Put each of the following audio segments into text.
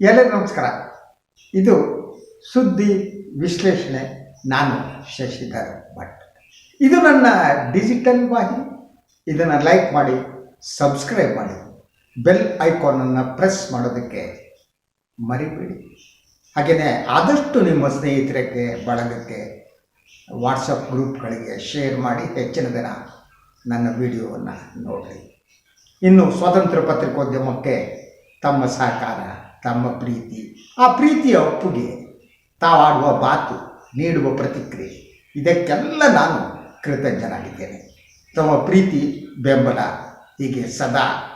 ಎಲ್ಲರಿಗೂ ನಮಸ್ಕಾರ. ಇದು ಸುದ್ದಿ ವಿಶ್ಲೇಷಣೆ. ನಾನು ಶಶಿಧರ್ ಭಟ್. ಇದು ನನ್ನ ಡಿಜಿಟಲ್ ವಾಹಿನಿ. ಇದನ್ನು ಲೈಕ್ ಮಾಡಿ ಸಬ್ಸ್ಕ್ರೈಬ್ ಮಾಡಿ. ಬೆಲ್ ಐಕಾನನ್ನು ಪ್ರೆಸ್ ಮಾಡೋದಕ್ಕೆ ಮರಿಬೇಡಿ. ಹಾಗೆಯೇ ಆದಷ್ಟು ನಿಮ್ಮ ಸ್ನೇಹಿತರಿಗೆ, ಬಳಗಕ್ಕೆ ವಾಟ್ಸಪ್ ಗ್ರೂಪ್ಗಳಿಗೆ ಶೇರ್ ಮಾಡಿ, ಹೆಚ್ಚಿನ ದಿನ ನನ್ನ ವಿಡಿಯೋವನ್ನು ನೋಡಿರಿ. ಇನ್ನು ಸ್ವತಂತ್ರ ಪತ್ರಿಕೋದ್ಯಮಕ್ಕೆ ತಮ್ಮ ಸಹಕಾರ ತಮ್ಮ ಪ್ರೀತಿ. ಆ ಪ್ರೀತಿಯ ಒಪ್ಪುಗೆ ತಾವಾಡುವ ಮಾತು ನೀಡುವ ಪ್ರತಿಕ್ರಿಯೆ. ಇದಕ್ಕೆಲ್ಲ ನಾನು ಕೃತಜ್ಞನಾಗಿದ್ದೇನೆ. ತಮ್ಮ ಪ್ರೀತಿ, ಬೆಂಬಲ ಹೀಗೆ ಸದಾ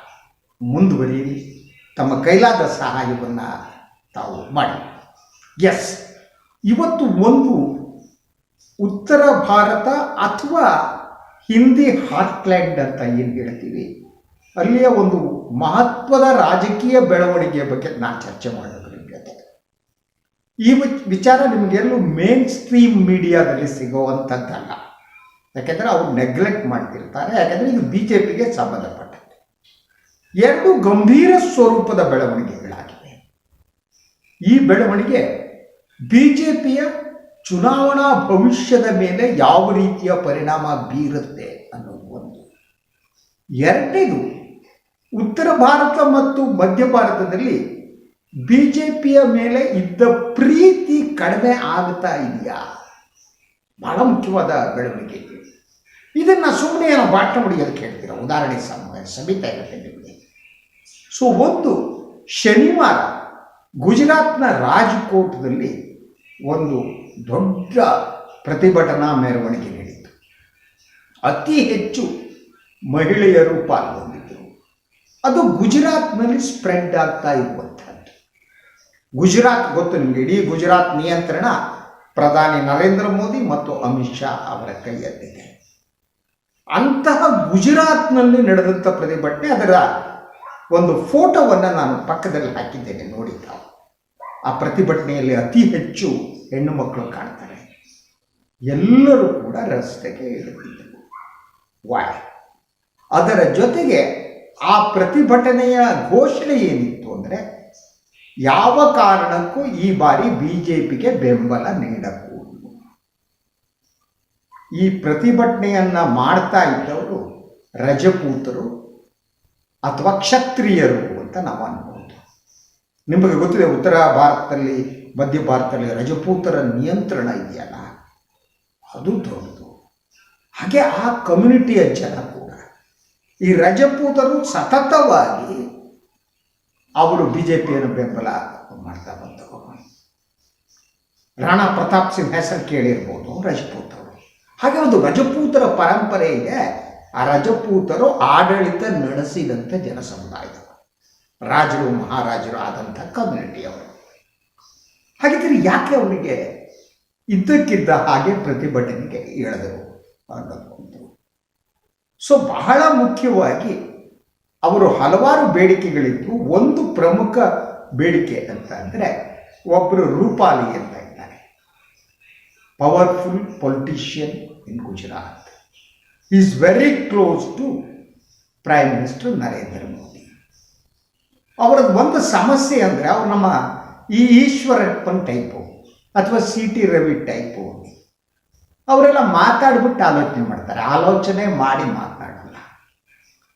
ಮುಂದುವರಿಯಲಿ ತಮ್ಮ ಕೈಲಾದ ಸಹಾಯವನ್ನು ತಾವು ಮಾಡಿ. ಎಸ್ ಇವತ್ತು ಒಂದು ಉತ್ತರ ಭಾರತ ಅಥವಾ ಹಿಂದಿ ಹಾಟ್ಲ್ಯಾಂಡ್ ಅಂತ ಏನು ಹೇಳ್ತೀವಿ? ಅಲ್ಲಿಯ ಒಂದು ಮಹತ್ವದ ರಾಜಕೀಯ ಬೆಳವಣಿಗೆಯ ಬಗ್ಗೆ ನಾನು ಚರ್ಚೆ ಮಾಡೋದು ಜೊತೆ ಈ ವಿಚ್- ವಿಚಾರ ನಿಮಗೆಲ್ಲೂ ಮೇನ್ ಸ್ಟ್ರೀಮ್ ಮೀಡಿಯಾದಲ್ಲಿ ಸಿಗುವಂಥದ್ದಲ್ಲ. ಯಾಕೆಂದರೆ ಅವರು ನೆಗ್ಲೆಕ್ಟ್ ಮಾಡ್ತಿರ್ತಾರೆ, ಯಾಕೆಂದರೆ ಇದು ಬಿ ಜೆ ಪಿಗೆ ಸಂಬಂಧಪಟ್ಟಂತೆ ಎರಡು ಗಂಭೀರ ಸ್ವರೂಪದ ಬೆಳವಣಿಗೆಗಳಾಗಿವೆ. ಈ ಬೆಳವಣಿಗೆ ಬಿ ಜೆ ಪಿಯ ಚುನಾವಣಾ ಭವಿಷ್ಯದ ಮೇಲೆ ಯಾವ ರೀತಿಯ ಪರಿಣಾಮ ಬೀರುತ್ತೆ ಅನ್ನೋದು ಒಂದು. ಎರಡನೇದು ಉತ್ತರ ಭಾರತ ಮತ್ತು ಮಧ್ಯ ಭಾರತದಲ್ಲಿ ಬಿ ಜೆ ಪಿಯ ಮೇಲೆ ಇದ್ದ ಪ್ರೀತಿ ಕಡಿಮೆ ಆಗ್ತಾ ಇದೆಯಾ? ಬಹಳ ಮುಖ್ಯವಾದ ಬೆಳವಣಿಗೆ ಇದು. ಇದನ್ನು ಸುಮ್ಮನೆ ಏನೋ ಬಾಟ ಮುಡಿಯೋದು ಕೇಳ್ತೀರ? ಉದಾಹರಣೆ ಸಮ ಸಮಿತಾ ಇರುತ್ತೆ ನಿಮಗೆ. ಸೊ, ಒಂದು ಶನಿವಾರ ಗುಜರಾತ್ನ ರಾಜ್ಕೋಟ್ದಲ್ಲಿ ಒಂದು ದೊಡ್ಡ ಪ್ರತಿಭಟನಾ ಮೆರವಣಿಗೆ ನಡೆಯಿತು. ಅತಿ ಹೆಚ್ಚು ಮಹಿಳೆಯರು ಪಾಲ್ಗೊಂಡಿದ್ದರು. ಅದು ಗುಜರಾತ್ನಲ್ಲಿ ಸ್ಪ್ರೆಡ್ ಆಗ್ತಾ ಇರುವಂಥದ್ದು. ಗುಜರಾತ್ ಗೊತ್ತು ನಿಮಗೆ, ಇಡೀ ಗುಜರಾತ್ ನಿಯಂತ್ರಣ ಪ್ರಧಾನಿ ನರೇಂದ್ರ ಮೋದಿ ಮತ್ತು ಅಮಿತ್ ಶಾ ಅವರ ಕೈಯಲ್ಲಿದೆ. ಅಂತಹ ಗುಜರಾತ್ನಲ್ಲಿ ನಡೆದಂಥ ಪ್ರತಿಭಟನೆ ಅದರ ಒಂದು ಫೋಟೋವನ್ನು ನಾನು ಪಕ್ಕದಲ್ಲಿ ಹಾಕಿದ್ದೇನೆ ನೋಡಿ ಆ ಪ್ರತಿಭಟನೆಯಲ್ಲಿ ಅತಿ ಹೆಚ್ಚು ಹೆಣ್ಣು ಮಕ್ಕಳು ಕಾಣ್ತಾರೆ. ಎಲ್ಲರೂ ಕೂಡ ರಸ್ತೆಗೆ ಇಳಿದಿದ್ದರು. ವಾಯ್ ಅದರ ಜೊತೆಗೆ ಆ ಪ್ರತಿಭಟನೆಯ ಘೋಷಣೆ ಏನಿತ್ತು ಅಂದರೆ, ಯಾವ ಕಾರಣಕ್ಕೂ ಈ ಬಾರಿ ಬಿ ಜೆ ಪಿಗೆ ಬೆಂಬಲ ನೀಡಕೂಡದು. ಈ ಪ್ರತಿಭಟನೆಯನ್ನ ಮಾಡ್ತಾ ಇದ್ದವರು ರಜಪೂತರು ಅಥವಾ ಕ್ಷತ್ರಿಯರು ಅಂತ ನಾವು ಅನ್ಬೋದು. ನಿಮಗೆ ಗೊತ್ತಿದೆ, ಉತ್ತರ ಭಾರತದಲ್ಲಿ, ಮಧ್ಯ ಭಾರತದಲ್ಲಿ ರಜಪೂತರ ನಿಯಂತ್ರಣ ಇದೆಯಲ್ಲ? ಅದು ದೊಡ್ಡದು. ಹಾಗೆ ಆ ಕಮ್ಯುನಿಟಿಯ ಜನ ಈ ರಜಪೂತರು ಸತತವಾಗಿ ಅವರು ಬಿ ಜೆ ಪಿಯನ್ನು ಬೆಂಬಲ ಮಾಡ್ತಾ ಬಂದವರು ರಾಣಾ ಪ್ರತಾಪ್ ಸಿಂಗ್ ಹೆಸರು ಕೇಳಿರ್ಬೋದು ರಜಪೂತರು. ಹಾಗೆ ಒಂದು ರಜಪೂತರ ಪರಂಪರೆ ಇದೆ. ಆ ರಜಪೂತರು ಆಡಳಿತ ನಡೆಸಿದಂಥ ಜನ ರಾಜರು, ಮಹಾರಾಜರು ಆದಂಥ ಕಮ್ಯುನಿಟಿಯವರು. ಹಾಗಿದ್ದರೆ ಯಾಕೆ ಅವರಿಗೆ ಇದ್ದಕ್ಕಿದ್ದ ಹಾಗೆ ಪ್ರತಿಭಟನೆಗೆ ಇಳಿದರು ಅನ್ನೋದು ಸೊ ಬಹಳ ಮುಖ್ಯವಾಗಿ ಅವರು ಹಲವಾರು ಬೇಡಿಕೆಗಳಿತ್ತು ಒಂದು ಪ್ರಮುಖ ಬೇಡಿಕೆ ಅಂತ ಅಂದರೆ ಒಬ್ಬರು ರೂಪಾಲಿ ಅಂತ ಇದ್ದಾರೆ. Powerful politician in Gujarat is very close to prime minister Narendra Modi ಅವರದ್ದು ಒಂದು ಸಮಸ್ಯೆ ಅಂದರೆ ಅವ್ರು ನಮ್ಮ ಈ ಈಶ್ವರಪ್ಪನ್ ಟೈಪು ಅಥವಾ ಸಿ ಟಿ ರವಿ ಟೈಪು ಅವರೆಲ್ಲ ಮಾತಾಡ್ಬಿಟ್ಟು ಆಲೋಚನೆ ಮಾಡ್ತಾರೆ. ಆಲೋಚನೆ ಮಾಡಿ ಮಾತನಾಡಲ್ಲ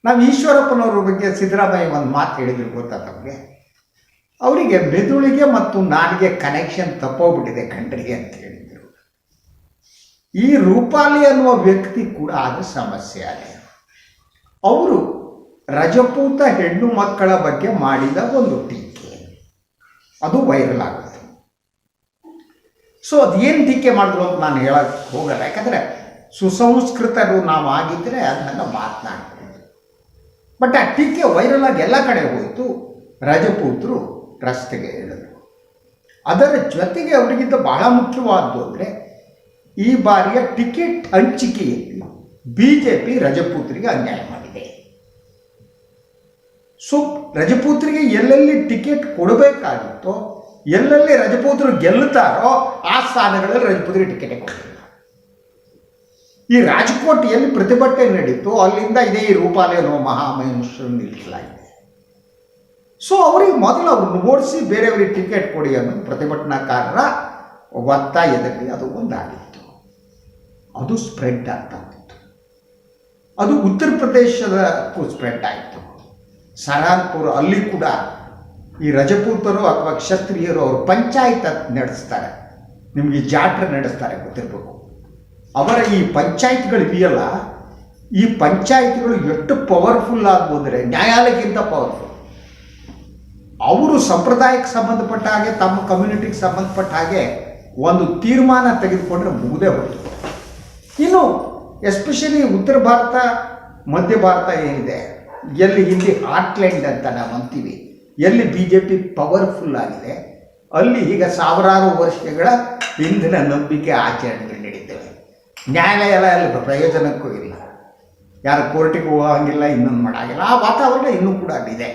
ನಾವು ಈಶ್ವರಪ್ಪನವ್ರ ಬಗ್ಗೆ ಸಿದ್ದರಾಮಯ್ಯ ಒಂದು ಮಾತು ಹೇಳಿದ್ರು ಗೊತ್ತಾ ತಮಗೆ? ಅವರಿಗೆ ಮೆದುಳಿಗೆ ಮತ್ತು ನಾಲಿಗೆ ಕನೆಕ್ಷನ್ ತಪ್ಪೋಗ್ಬಿಟ್ಟಿದೆ ಕಣ್ರಿಗೆ ಅಂತ ಹೇಳಿದರು. ಈ ರೂಪಾಲಿ ಅನ್ನುವ ವ್ಯಕ್ತಿ ಕೂಡ ಅದು ಸಮಸ್ಯೆ ಆಗಿದೆ ಅವರು ರಜಪೂತ ಹೆಣ್ಣು ಮಕ್ಕಳ ಬಗ್ಗೆ ಮಾಡಿದ ಒಂದು ಟೀಕೆ. ಅದು ವೈರಲ್ ಆಗುತ್ತೆ ಸೊ ಅದೇನು ಟೀಕೆ ಮಾಡಿದ್ರು ಅಂತ ನಾನು ಹೇಳಕ್ಕೆ ಹೋಗಲ್ಲ. ಯಾಕಂದರೆ ಸುಸಂಸ್ಕೃತರು ನಾವು ಆಗಿದ್ದರೆ ಅದನ್ನೆಲ್ಲ ಮಾತನಾಡ್ತೀವಿ ಬಟ್ ಆ ಟೀಕೆ ವೈರಲ್ ಆಗಿ ಎಲ್ಲ ಕಡೆ ಹೋಯಿತು. ರಜಪೂತರು ರಸ್ತೆಗೆ ಹೇಳಿದರು ಅದರ ಜೊತೆಗೆ ಅವರಿಗಿಂತ ಬಹಳ ಮುಖ್ಯವಾದ್ದು ಅಂದರೆ ಈ ಬಾರಿಯ ಟಿಕೆಟ್ ಹಂಚಿಕೆಯಲ್ಲಿ ಬಿ ಜೆ ಪಿ ರಜಪೂತರಿಗೆ ಅನ್ಯಾಯ ಮಾಡಿದೆ. ಸೊ ರಜಪೂತರಿಗೆ ಎಲ್ಲೆಲ್ಲಿ ಟಿಕೆಟ್ ಕೊಡಬೇಕಾಗಿತ್ತೋ ಎಲ್ಲೆಲ್ಲಿ ರಜಪೂತರು ಗೆಲ್ಲುತ್ತಾರೋ ಆ ಸ್ಥಾನಗಳಲ್ಲಿ ರಜಪೂತರಿಗೆ ಟಿಕೆಟ್ ಕೊಡಲಿಲ್ಲ ಈ ರಾಜ್ಕೋಟ್ ಎಲ್ಲಿ ಪ್ರತಿಭಟನೆ ನಡೀತು, ಅಲ್ಲಿಂದ ಇದೇ ಈ ರೂಪಾಲಿ ಮಹಾಮಹೇಶ್ವರನ್ನು ನಿಲ್ಲಿಸಲಾಗಿದೆ. ಸೊ ಅವರಿಗೆ ಮೊದಲು ಅವ್ರನ್ನ ಓಡಿಸಿ ಬೇರೆಯವರಿಗೆ ಟಿಕೆಟ್ ಕೊಡಿ ಅನ್ನೋದು ಪ್ರತಿಭಟನಾಕಾರರ ಒತ್ತಾಯದಲ್ಲಿ ಅದು ಒಂದಾಗಿತ್ತು. ಅದು ಸ್ಪ್ರೆಡ್ ಆಗ್ತಾ ಅದು ಉತ್ತರ ಪ್ರದೇಶದ ಸ್ಪ್ರೆಡ್ ಆಯಿತು. ಸಹರಾನ್ಪುರ ಅಲ್ಲಿ ಕೂಡ ಈ ರಜಪೂತರು ಅಥವಾ ಕ್ಷತ್ರಿಯರು ಅವರು ಪಂಚಾಯತ್ ನಡೆಸ್ತಾರೆ. ನಿಮಗೆ ಜಾಟ್ರೆ ನಡೆಸ್ತಾರೆ ಗೊತ್ತಿರಬೇಕು. ಅವರ ಈ ಪಂಚಾಯತ್ಗಳು ಇದೆಯಲ್ಲ, ಈ ಪಂಚಾಯತ್ಗಳು ಎಷ್ಟು ಪವರ್ಫುಲ್ ಆಗ್ಬೋದ್ರೆ ನ್ಯಾಯಾಲಯಕ್ಕಿಂತ ಪವರ್ಫುಲ್ ಅವರು ಸಂಪ್ರದಾಯಕ್ಕೆ ಸಂಬಂಧಪಟ್ಟ ಹಾಗೆ, ತಮ್ಮ ಕಮ್ಯುನಿಟಿಗೆ ಸಂಬಂಧಪಟ್ಟ ಹಾಗೆ ಒಂದು ತೀರ್ಮಾನ ತೆಗೆದುಕೊಂಡ್ರೆ ಮುಗದೇ ಹೋಯ್ತು. ಇನ್ನು ಎಸ್ಪೆಷಲಿ ಉತ್ತರ ಭಾರತ, ಮಧ್ಯ ಭಾರತ ಏನಿದೆ, ಎಲ್ಲಿ ಇಲ್ಲಿ ಹಾಟ್ಲ್ಯಾಂಡ್ ಅಂತ ನಾವು ಅಂತೀವಿ. ಎಲ್ಲಿ ಬಿ ಜೆ ಪಿ ಪವರ್ಫುಲ್ ಆಗಿದೆ, ಅಲ್ಲಿ ಈಗ ಸಾವಿರಾರು ವರ್ಷಗಳ ಹಿಂದಿನ ನಂಬಿಕೆ ಆಚರಣೆಗಳು ನಡೀತವೆ ನ್ಯಾಯಾಲಯ ಅಲ್ಲಿ ಪ್ರಯೋಜನಕ್ಕೂ ಇಲ್ಲ. ಯಾರು ಕೋರ್ಟಿಗೆ ಹೋಗಂಗಿಲ್ಲ, ಇನ್ನೊಂದು ಮಾಡೋಂಗಿಲ್ಲ, ಆ ವಾತಾವರಣ ಇನ್ನೂ ಕೂಡ ಅಲ್ಲಿದೆ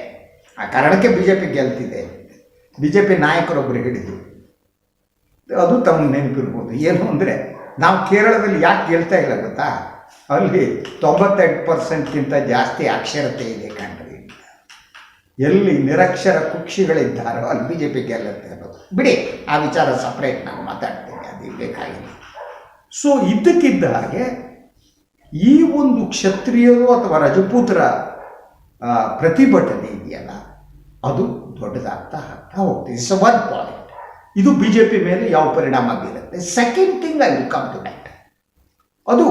ಆ ಕಾರಣಕ್ಕೆ ಬಿ ಜೆ ಪಿ ಗೆಲ್ತಿದೆ. ಬಿ ಜೆ ಪಿ ನಾಯಕರೊಬ್ಬರು ಹಿಡಿದು. ಅದು ತಮ್ಮ ನೆನಪಿರ್ಬೋದು. ಏನು ಅಂದರೆ, ನಾವು ಕೇರಳದಲ್ಲಿ ಯಾಕೆ ಗೆಲ್ತಾ ಇಲ್ಲ ಗೊತ್ತಾ? ಅಲ್ಲಿ ತೊಂಬತ್ತೆಂಟು ಪರ್ಸೆಂಟ್ಗಿಂತ ಜಾಸ್ತಿ ಅಕ್ಷರತೆ ಇದೆ ಕಣ್ರಿ. ಎಲ್ಲಿ ನಿರಕ್ಷರ ಕುಕ್ಷಿಗಳಿದ್ದಾರೋ ಅಲ್ಲಿ ಬಿ ಜೆ ಪಿ ಗೆಲ್ಲುತ್ತೆ ಅನ್ನೋದು. ಬಿಡಿ, ಆ ವಿಚಾರ ಸಪ್ರೇಟ್ ನಾವು ಮಾತಾಡ್ತೇವೆ, ಅದು ಬೇಕಾಗಿಲ್ಲ ಸೊ ಇದ್ದಕ್ಕಿದ್ದ ಹಾಗೆ ಈ ಒಂದು ಕ್ಷತ್ರಿಯರು ಅಥವಾ ರಜಪೂತರ ಪ್ರತಿಭಟನೆ ಇದೆಯಲ್ಲ, ಅದು ದೊಡ್ಡದಾಗ್ತಾ ಆಗ್ತಾ ಹೋಗ್ತದೆ ಇಟ್ಸ್ ಒನ್ ಪಾಯಿಂಟ್ ಇದು ಬಿ ಜೆ ಪಿ ಮೇಲೆ ಯಾವ ಪರಿಣಾಮ ಬೀರುತ್ತೆ? Second thing I will come to ಅದು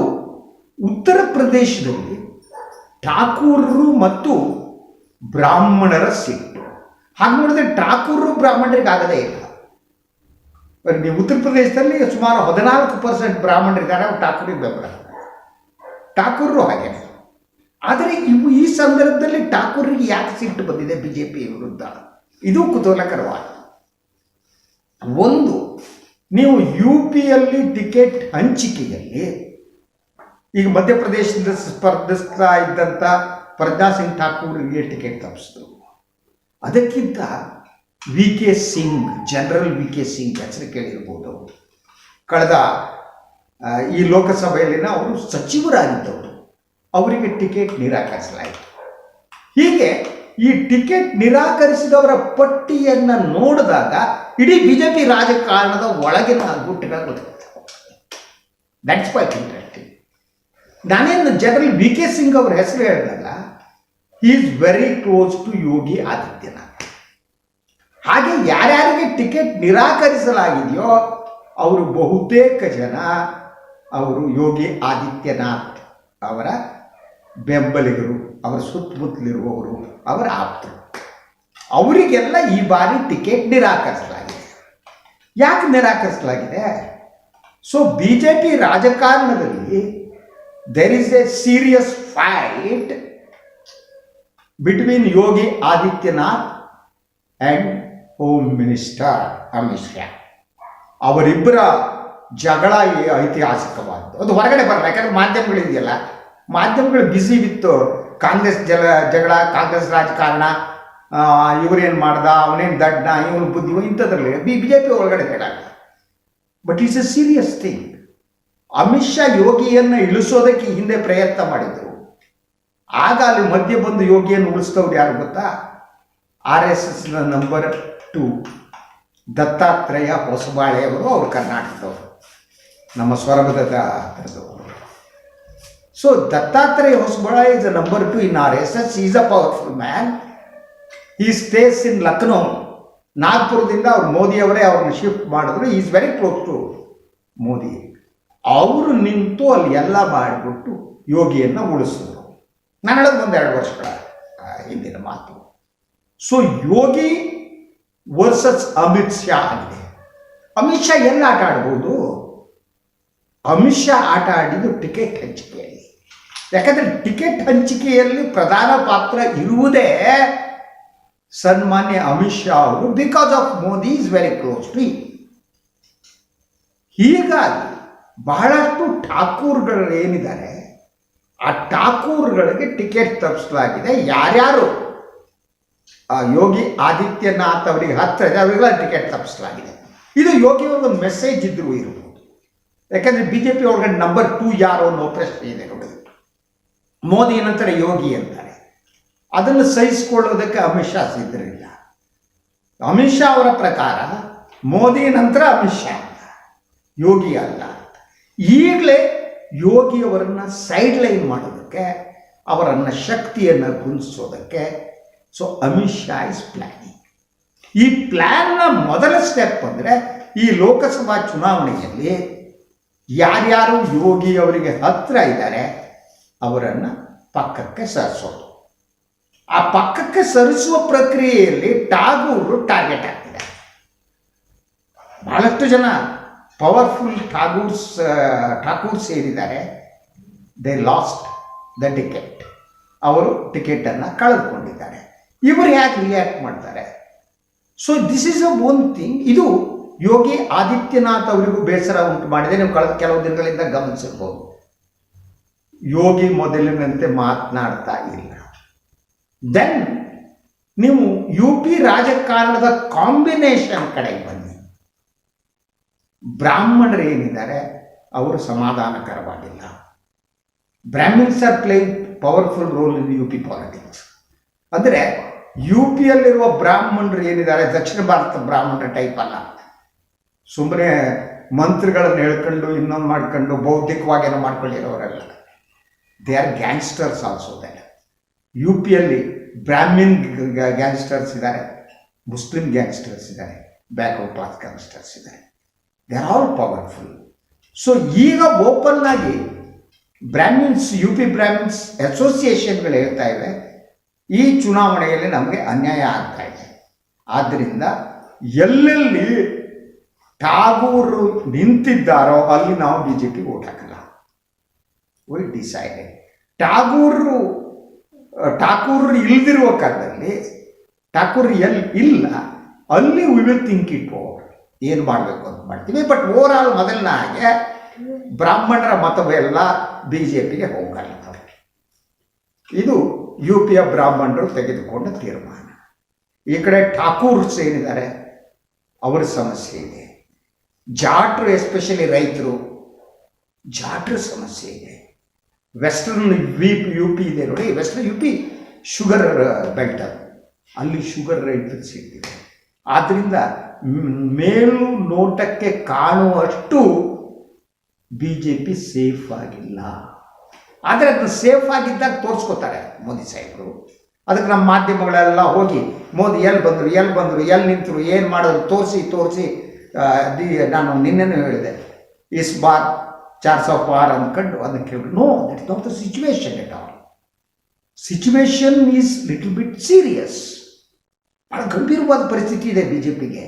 ಉತ್ತರ ಪ್ರದೇಶದಲ್ಲಿ ಠಾಕೂರರು ಮತ್ತು ಬ್ರಾಹ್ಮಣರ ಸಿಟ್ಟು. ಹಾಗೆ ನೋಡಿದ್ರೆ ಠಾಕೂರು ಬ್ರಾಹ್ಮಣರಿಗೆ ಆಗದೇ ಇಲ್ಲ. ನೀವು ಉತ್ತರ ಪ್ರದೇಶದಲ್ಲಿ ಸುಮಾರು ಹದಿನಾಲ್ಕು ಪರ್ಸೆಂಟ್ ಬ್ರಾಹ್ಮಣರಿದ್ದಾರೆ, ಅವ್ರು ಠಾಕೂರಿಗೆ ಬೆಂಬಲ. ಠಾಕೂರರು ಹಾಗೆ. ಆದರೆ ಇವು ಈ ಸಂದರ್ಭದಲ್ಲಿ ಠಾಕೂರಿಗೆ ಯಾಕೆ ಸಿಟ್ಟು ಬಂದಿದೆ ಬಿ ಜೆ ಪಿ ವಿರುದ್ಧ? ಇದು ಕುತೂಹಲಕರವಾದ. ಒಂದು, ನೀವು ಯು ಪಿಯಲ್ಲಿ ಟಿಕೆಟ್ ಹಂಚಿಕೆಯಲ್ಲಿ ಈಗ ಮಧ್ಯಪ್ರದೇಶದಿಂದ ಸ್ಪರ್ಧಿಸ್ತಾ ಇದ್ದಂಥ ಪ್ರಜ್ಞಾ ಸಿಂಗ್ ಠಾಕೂರ್ಗೆ ಟಿಕೆಟ್ ತಪ್ಪಿಸಿದ್ರು ಅದಕ್ಕಿಂತ V K Singh, general V K Singh ಹೆಸರು ಕೇಳಿರ್ಬೋದು. ಕಳೆದ ಈ ಲೋಕಸಭೆಯಲ್ಲಿನ ಅವರು ಸಚಿವರಾಗಿದ್ದವರು. ಅವರಿಗೆ ಟಿಕೆಟ್ ನಿರಾಕರಿಸಲಾಯಿತು. ಹೀಗೆ ಈ ಟಿಕೆಟ್ ನಿರಾಕರಿಸಿದವರ ಪಟ್ಟಿಯನ್ನು ನೋಡಿದಾಗ ಇಡೀ ಬಿ ಜೆ ಪಿ ರಾಜಕಾರಣದ ಒಳಗಿನ ಗುಟ್ಟುಗಳು ಗೊತ್ತಾಗ್ತವೆ ದಟ್ಸ್ ಕ್ವೈಟ್ ಇಂಟ್ರೆಸ್ಟಿಂಗ್ ನಾನೇನು ಜನರಲ್ ವಿ ಕೆ ಸಿಂಗ್ ಅವರ ಹೆಸರು ಹೇಳಿದಲ್ಲ is very close to Yogi Adityanath ಹಾಗೆ ಯಾರ್ಯಾರಿಗೆ ಟಿಕೆಟ್ ನಿರಾಕರಿಸಲಾಗಿದೆಯೋ ಅವರು ಬಹುತೇಕ ಜನ ಅವರು ಯೋಗಿ ಆದಿತ್ಯನಾಥ್ ಅವರ ಬೆಂಬಲಿಗರು, ಅವರ ಸುತ್ತಮುತ್ತಲಿರುವವರು, ಅವರ ಆಪ್ತರು. ಅವರಿಗೆಲ್ಲ ಈ ಬಾರಿ ಟಿಕೆಟ್ ನಿರಾಕರಿಸಲಾಗಿದೆ. ಯಾಕೆ ನಿರಾಕರಿಸಲಾಗಿದೆ? ಸೊ ಬಿ ಜೆ ಪಿ ರಾಜಕಾರಣದಲ್ಲಿ there is a serious fight between Yogi Adityanath and home minister Amit Shah ಅವರಿಬ್ಬರ ಜಗಳ ಐತಿಹಾಸಿಕವಾದ್ದು. ಅದು ಹೊರಗಡೆ ಬರಲ್ಲ, ಯಾಕಂದ್ರೆ ಮಾಧ್ಯಮಗಳಿದೆಯಲ್ಲ ಮಾಧ್ಯಮಗಳು ಬ್ಯುಸಿ ಬಿತ್ತು. ಕಾಂಗ್ರೆಸ್ ಜಲ, ಜಗಳ, ಕಾಂಗ್ರೆಸ್ ರಾಜಕಾರಣ ಇವರೇನು ಮಾಡ್ದ, ಅವನೇನು ದಡ್ಡ ಇವನು ಬುದ್ಧಿ ಇಂಥದ್ರಲ್ಲಿ ಬಿ ಬಿ ಜೆ ಪಿ ಒಳಗಡೆ ಹೇಳಲ್ಲ. But is a serious thing Amit Shah ಯೋಗಿಯನ್ನು ಇಳಿಸೋದಕ್ಕೆ ಹಿಂದೆ ಪ್ರಯತ್ನ ಮಾಡಿದರು. ಆಗ ಅಲ್ಲಿ ಮಧ್ಯೆ ಬಂದು ಯೋಗಿಯನ್ನು ಉಳಿಸ್ತವ್ರು ಯಾರು ಗೊತ್ತಾ? ಆರ್ ಎಸ್ ಎಸ್ನ ನಂಬರ್ ಟು ದತ್ತಾತ್ರೇಯ ಹೊಸಬಾಳೆಯವರು ಅವರು ಕರ್ನಾಟಕದವರು. ನಮ್ಮ ಸ್ವರಬದ ಥರದವರು so Dattatreya Hosabale is a number two in R S S. Is a powerful man he stays in Lucknow ನಾಗ್ಪುರದಿಂದ ಅವ್ರು ಮೋದಿಯವರೇ ಅವ್ರನ್ನ ಶಿಫ್ಟ್ ಮಾಡಿದ್ರು. Is very close to Modi. ಅವರು ನಿಂತು ಅಲ್ಲಿ ಎಲ್ಲ ಮಾಡಿಬಿಟ್ಟು ಯೋಗಿಯನ್ನು ಉಳಿಸಿದ್ರು. ನಾನು ಹೇಳೋದು ಒಂದೆರಡು ವರ್ಷಗಳ ಹಿಂದಿನ ಮಾತು. ಸೊ ಯೋಗಿ ವರ್ಸಸ್ ಅಮಿತ್ ಶಾ ಆಗಿದೆ. ಅಮಿತ್ ಶಾ ಎಲ್ಲ ಆಟ ಆಡ್ಬೋದು? ಅಮಿತ್ ಶಾ ಆಟ ಆಡಿದ್ದು ಟಿಕೆಟ್ ಹಂಚಿಕೆಯಲ್ಲಿ. ಯಾಕಂದರೆ ಟಿಕೆಟ್ ಹಂಚಿಕೆಯಲ್ಲಿ ಪ್ರಧಾನ ಪಾತ್ರ ಇರುವುದೇ ಸನ್ಮಾನ್ಯ ಅಮಿತ್ ಶಾ ಅವರು because of Modi is very close to ಹೀಗಾಗಿ ಬಹಳಷ್ಟು ಠಾಕೂರ್ಗಳು ಏನಿದ್ದಾರೆ ಆ ಠಾಕೂರ್ಗಳಿಗೆ ಟಿಕೆಟ್ ತಪ್ಪಿಸಲಾಗಿದೆ ಯಾರ್ಯಾರು? ಆ ಯೋಗಿ ಆದಿತ್ಯನಾಥ್ ಅವರಿಗೆ ಹತ್ತಿರ ಇದೆ, ಅವರಿಗೆಲ್ಲ ಟಿಕೆಟ್ ತಪ್ಪಿಸಲಾಗಿದೆ ಇದು ಯೋಗಿ ಒಂದು ಮೆಸೇಜ್ ಇದ್ರೂ ಇರಬಹುದು ಯಾಕಂದ್ರೆ ಬಿ ಜೆ ಪಿ ಒಳಗಡೆ ನಂಬರ್ ಟೂ ಯಾರು ಅನ್ನೋ ಪ್ರಶ್ನೆ ಇದೆ ನೋಡಿ. ಮೋದಿ ನಂತರ ಯೋಗಿ ಅಂತಾರೆ. ಅದನ್ನು ಸಹಿಸಿಕೊಳ್ಳೋದಕ್ಕೆ ಅಮಿತ್ ಶಾ ಸಿದ್ಧರಿಲ್ಲ. ಅಮಿತ್ ಶಾ ಅವರ ಪ್ರಕಾರ ಮೋದಿ ನಂತರ ಅಮಿತ್ ಶಾ ಅಲ್ಲ, ಯೋಗಿ ಅಲ್ಲ ಈಗಲೇ ಯೋಗಿಯವರನ್ನ ಸೈಡ್ ಲೈನ್ ಮಾಡೋದಕ್ಕೆ, ಅವರನ್ನ ಶಕ್ತಿಯನ್ನು ಗುಣಿಸೋದಕ್ಕೆ so Amit Shah is planning ಈ ಪ್ಲ್ಯಾನ್ನ ಮೊದಲ ಸ್ಟೆಪ್ ಅಂದರೆ, ಈ ಲೋಕಸಭಾ ಚುನಾವಣೆಯಲ್ಲಿ ಯಾರ್ಯಾರು ಯೋಗಿ ಅವರಿಗೆ ಹತ್ತಿರ ಇದ್ದಾರೆ, ಅವರನ್ನು ಪಕ್ಕಕ್ಕೆ ಸರಿಸೋದು. ಆ ಪಕ್ಕಕ್ಕೆ ಸರಿಸುವ ಪ್ರಕ್ರಿಯೆಯಲ್ಲಿ ಟಾಗೂರು ಟಾರ್ಗೆಟ್ ಆಗ್ತಿದೆ. ಬಹಳಷ್ಟು ಜನ ಪವರ್ಫುಲ್ ಠಾಗೂರ್ಸ್ ಠಾಕೂರ್ಸ್ ಏನಿದ್ದಾರೆ ದೇ ಲಾಸ್ಟ್ ದ ಟಿಕೆಟ್ ಅವರು ಟಿಕೆಟನ್ನು ಕಳೆದುಕೊಂಡಿದ್ದಾರೆ. ಇವರು ಯಾಕೆ ರಿಯಾಕ್ಟ್ ಮಾಡ್ತಾರೆ? So this is a one thing ಇದು ಯೋಗಿ ಆದಿತ್ಯನಾಥ್ ಅವರಿಗೂ ಬೇಸರ ಉಂಟು ಮಾಡಿದೆ. ನೀವು ಕಳೆದ ಕೆಲವು ದಿನಗಳಿಂದ ಗಮನಿಸಿರ್ಬೋದು ಯೋಗಿ ಮೊದಲಿನಂತೆ ಮಾತನಾಡ್ತಾ ಇಲ್ಲ. ದೆನ್ ನೀವು ಯು ಪಿ ರಾಜಕಾರಣದ ಕಾಂಬಿನೇಷನ್ ಕಡೆಗೆ ಬನ್ನಿ ಬ್ರಾಹ್ಮಣರು ಏನಿದ್ದಾರೆ, ಅವರು ಸಮಾಧಾನಕರವಾಗಿಲ್ಲ. Brahmins are playing powerful role in U P politics. ಅಂದರೆ ಯು ಪಿಯಲ್ಲಿರುವ ಬ್ರಾಹ್ಮಣರು ಏನಿದ್ದಾರೆ, ದಕ್ಷಿಣ ಭಾರತ ಬ್ರಾಹ್ಮಣರ ಟೈಪ್ ಅಲ್ಲ. ಸುಮ್ಮನೆ ಮಂತ್ರಿಗಳನ್ನು ಹೇಳ್ಕೊಂಡು, ಇನ್ನೊಂದು ಮಾಡ್ಕೊಂಡು, ಬೌದ್ಧಿಕವಾಗಿ ಏನೋ ಮಾಡ್ಕೊಂಡಿರೋರೆಲ್ಲ. They are gangsters also that U ಪಿಯಲ್ಲಿ ಬ್ರಾಹ್ಮಿನ್ ಗ್ಯಾಂಗ್ಸ್ಟರ್ಸ್ ಇದ್ದಾರೆ, ಮುಸ್ಲಿಂ ಗ್ಯಾಂಗ್ಸ್ಟರ್ಸ್ ಇದ್ದಾರೆ ಬ್ಯಾಕ್ವರ್ಡ್ ಕ್ಲಾಸ್ ಗ್ಯಾಂಗ್ಸ್ಟರ್ಸ್ ಇದ್ದಾರೆ. They are all powerful so ಈಗ ಓಪನ್ ಆಗಿ ಬ್ರಾಹ್ಮಿನ್ಸ್ ಯು ಪಿ ಬ್ರಾಹ್ಮಿನ್ಸ್ ಅಸೋಸಿಯೇಷನ್ಗಳು ಹೇಳ್ತಾ ಇವೆ. ಈ ಚುನಾವಣೆಯಲ್ಲಿ ನಮಗೆ ಅನ್ಯಾಯ ಆಗ್ತಾ ಇದೆ. ಆದ್ದರಿಂದ ಎಲ್ಲೆಲ್ಲಿ ಠಾಗೂರು ನಿಂತಿದ್ದಾರೋ ಅಲ್ಲಿ ನಾವು ಬಿ ಜೆ ಪಿ ಓಟ್ ಹಾಕಲ್ಲ. ವಿ ಡಿಸೈಡೆಡ್ ಠಾಗೂರು, ಠಾಕೂರ್ ಇಲ್ದಿರುವ ಕಾಲದಲ್ಲಿ, ಠಾಕೂರ್ ಎಲ್ಲಿ ಇಲ್ಲ, ಅಲ್ಲಿ we will think it over ಏನು ಮಾಡಬೇಕು ಅಂತ ಮಾಡ್ತೀವಿ. ಬಟ್ ಓವರ್ ಆಲ್ ಮೊದಲನ ಹಾಗೆ ಬ್ರಾಹ್ಮಣರ ಮತವೆಲ್ಲ ಬಿ ಜೆ ಪಿಗೆ ಹೋಗಲ್ಲ ಇದು ಯು ಪಿಯ ಬ್ರಾಹ್ಮಣರು ತೆಗೆದುಕೊಂಡ ತೀರ್ಮಾನ. ಈ ಕಡೆ ಠಾಕೂರ್ಸ್ ಏನಿದ್ದಾರೆ ಅವರ ಸಮಸ್ಯೆ ಇದೆ. ಜಾಟ್ರು ಎಸ್ಪೆಷಲಿ ರೈತರು, ಜಾಟ್ರ ಸಮಸ್ಯೆ ಇದೆ. ವೆಸ್ಟರ್ನ್ ವಿ ಯು ಪಿ ಇದೆ ನೋಡಿ. Western U P sugar belt ಅಲ್ಲಿ ಶುಗರ್ ರೈತರು ಸಿಗ್ತಿದೆ ಆದ್ದರಿಂದ ಮೇಲು ನೋಟಕ್ಕೆ ಕಾಣುವಷ್ಟು ಬಿ ಜೆ ಪಿ ಸೇಫ್ ಆಗಿಲ್ಲ. ಆದರೆ ಅದನ್ನು ಸೇಫ್ ಆಗಿದ್ದಾಗ ತೋರಿಸ್ಕೋತಾರೆ ಮೋದಿ ಸಾಹೇಬರು. ಅದಕ್ಕೆ ನಮ್ಮ ಮಾಧ್ಯಮಗಳೆಲ್ಲ ಹೋಗಿ, ಮೋದಿ ಎಲ್ಲಿ ಬಂದರು ಎಲ್ಲಿ ಬಂದರು, ಎಲ್ಲಿ ನಿಂತರು, ಏನು ಮಾಡೋದು, ತೋರಿಸಿ ತೋರಿಸಿ. ನಾನು ನಿನ್ನೆನೂ ಹೇಳಿದೆ, ಇಸ್ ಬಾರ್ ಚಾರ್ ಸೌ ಪಾರ್ ಅಂದ್ಕೊಂಡು ಅದನ್ನು ಕೇಳಿ no that is not the situation at all situation is little bit serious ಭಾಳ ಗಂಭೀರವಾದ ಪರಿಸ್ಥಿತಿ ಇದೆ ಬಿ ಜೆ ಪಿಗೆ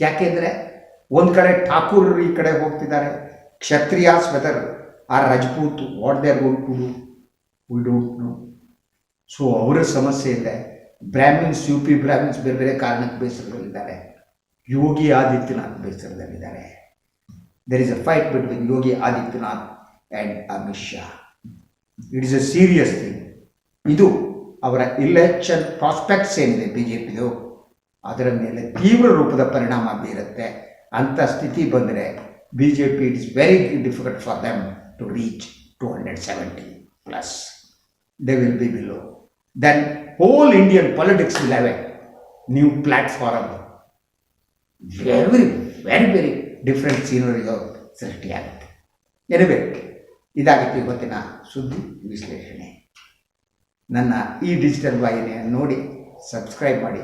ಯಾಕೆಂದರೆ ಒಂದು ಕಡೆ ಠಾಕೂರ್ ಈ ಕಡೆ ಹೋಗ್ತಿದ್ದಾರೆ. Kshatriya whether or Rajput, what they going to do we don't know. So ಅವರ ಸಮಸ್ಯೆ ಇದೆ. ಬ್ರಾಹ್ಮಿನ್ಸ್ ಯು ಪಿ ಬ್ರಾಹ್ಮಿನ್ಸ್ ಬೇರೆ ಬೇರೆ ಕಾರಣಕ್ಕೆ ಬೇಸರದಲ್ಲಿದ್ದಾರೆ. Yogi Adityanath ಬೇಸರದಲ್ಲಿದ್ದಾರೆ. There is a fight between Yogi Adityanath and Amit Shah. It is a serious thing ಇದು ಅವರ election prospects ಏನಿದೆ ಬಿ ಜೆ ಪಿದು ಅದರ ಮೇಲೆ ತೀವ್ರ ರೂಪದ ಪರಿಣಾಮ ಬೀರುತ್ತೆ ಅಂಥ ಸ್ಥಿತಿ ಬಂದರೆ B J P it is very difficult for them to reach to hundred seventy plus they will be below then whole Indian politics will have a new platform very very very different scenario ಸೃಷ್ಟಿಯಾಗುತ್ತೆ. Anyway ಇದಾಗುತ್ತೆ ಇವತ್ತಿನ ಸುದ್ದಿ ವಿಶ್ಲೇಷಣೆ. ನನ್ನ ಈ digital ವಾಹಿನಿಯನ್ನು ನೋಡಿ subscribe ಮಾಡಿ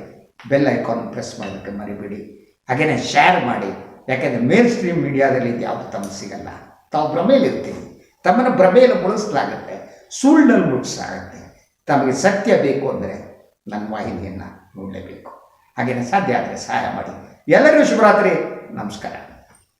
bell icon press ಮಾಡೋದಕ್ಕೆ ಮರಿಬೇಡಿ. ಹಾಗೆಯೇ ಶೇರ್ ಮಾಡಿ, ಯಾಕೆಂದರೆ ಮೇನ್ ಸ್ಟ್ರೀಮ್ ಮೀಡಿಯಾದಲ್ಲಿ ಇದು ಯಾವುದು ತಮಗೆ ಸಿಗಲ್ಲ. ತಾವು ಭ್ರಮೆಯಲ್ಲಿರ್ತೀವಿ. ತಮ್ಮನ್ನು ಭ್ರಮೆಯಲ್ಲಿ ಮುಳಿಸಲಾಗುತ್ತೆ ಸುಳ್ಳನ್ನು ಮುಟ್ಟಿಸಾಗುತ್ತೆ ತಮಗೆ ಸತ್ಯ ಬೇಕು ಅಂದರೆ ನನ್ನ ವಾಹಿನಿಯನ್ನು ನೋಡಲೇಬೇಕು. ಹಾಗೆಯೇ ಸಾಧ್ಯ ಆದರೆ ಸಹಾಯ ಮಾಡಿ. ಎಲ್ಲರಿಗೂ ಶುಭರಾತ್ರಿ. ನಮಸ್ಕಾರ.